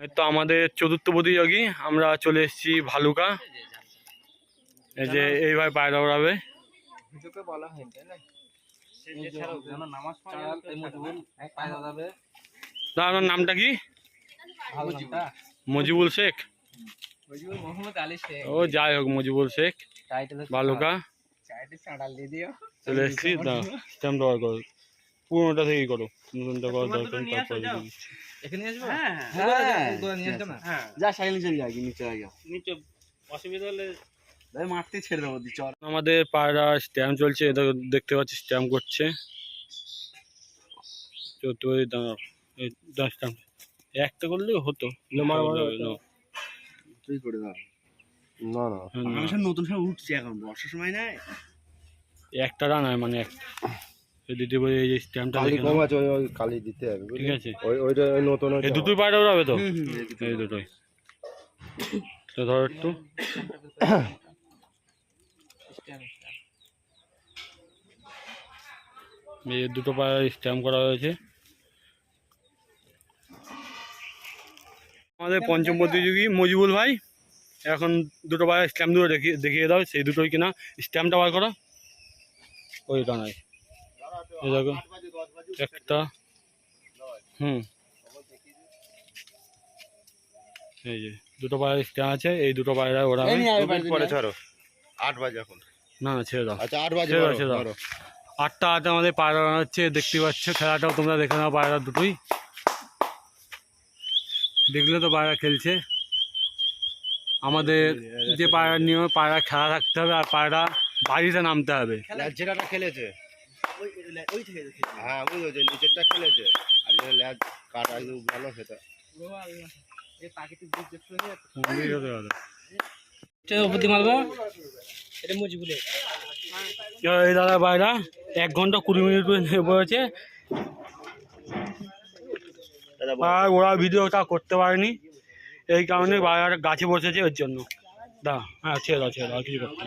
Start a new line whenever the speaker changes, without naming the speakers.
তো আমাদের চতুর্থ প্রতিযোগী আমরা চলে এসেছি ভালুকা। এই যে এইভাবে পায়রা ওড়াবে
ভিডিওতে বলা
আপনার নামটা কি? মজিবুল। শেখ। ও যাই হোক মজিবুল শেখ। ভালুকা। চলে এসেছি পুরোনোটা থেকেই করো। নতুনটা করার দরকার নেই, তারপরে দিচ্ছি।
এখানে আসব?
হ্যাঁ
হ্যাঁ।
হ্যাঁ
যা সাইকেল চলে যায় নিচে আগে
নিচে অসুবিধা হলে
ভাই মারতে ছেড়ে দেবো দি চর
আমাদের পায়রা স্ট্যাম্প চলছে এটা দেখতে পাচ্ছি স্ট্যাম্প করছে। চতুর্থ দাঁড়াও এই দশ স্ট্যাম্প একটা করলেই হতো না।
তুই করে দাও। না না। আমি সব নতুন সব উঠছি এখন বর্ষার সময় নাই?
একটা রান হয় মানে এক এই যে স্ট্যাম্পটা
কালি কম আছে ওই ওই কালি দিতে হবে
ঠিক আছে।
ওই ওইটা ওই নতুন
এই দুটোই পায়রা উড়াবে তো?
এই দুটো।
এই দুটোই। তো ধর একটু। এই দুটো পায়রা স্ট্যাম্প করা হয়েছে। আমাদের পঞ্চম প্রতিযোগী মজিবুল ভাই এখন দুটো পায়রা স্ট্যাম্প দুটো দেখিয়ে দেখিয়ে দাও সেই দুটোই কিনা। স্ট্যাম্পটা বার করো। ওই টানাই এই দেখো একটা হুম। এই যে দুটো পায়রা স্ট্যাম্প আছে এই দুটো পায়রা ওরা
পরে ছাড়ো। আট বাজে এখন।
না না ছেড়ে দাও।
আচ্ছা আট বাজে
ছেড়ে দাও। আটটা হাতে আমাদের পায়রা হচ্ছে দেখতে পাচ্ছ খেলাটাও তোমরা দেখে নাও পায়রা দুটোই। দেখলে তো পায়রা খেলছে। আমাদের যে পায়রা নিয়মে পায়রা খেলা থাকতে হবে আর পায়রা বাড়িতে নামতে হবে।
যেটা খেলেছে। হ্যাঁ নিচেরটা খেলেছে আর ভালো
পায়রা এক ঘণ্টা কুড়ি মিনিট পড়েছে আর ওরা ভিডিওটা করতে পারেনি এই কারণে বাইরে গাছে বসেছে ওর জন্য দা হ্যাঁ ছেড়ে ছেড়ে কিছু করতে